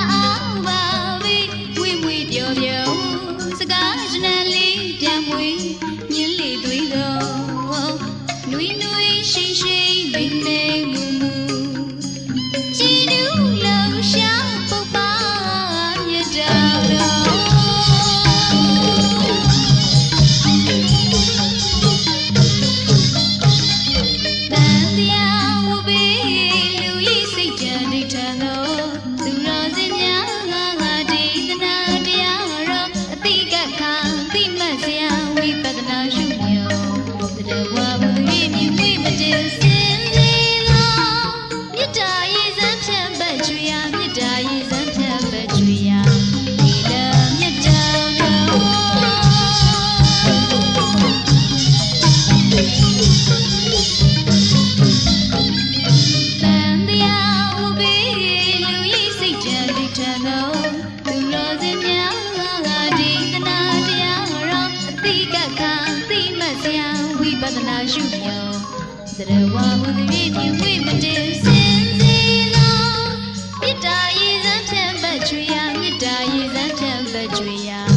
လာ ရှုမြုံသရဝဟူသည်ပြင်းဝိမတင်စင်စီလုံးမေတ္တာရည်စမ်းဖြန့်ပတ်ချွေရမေတ္တာရည်စမ်းဖြန့်ပတ်ချွေရ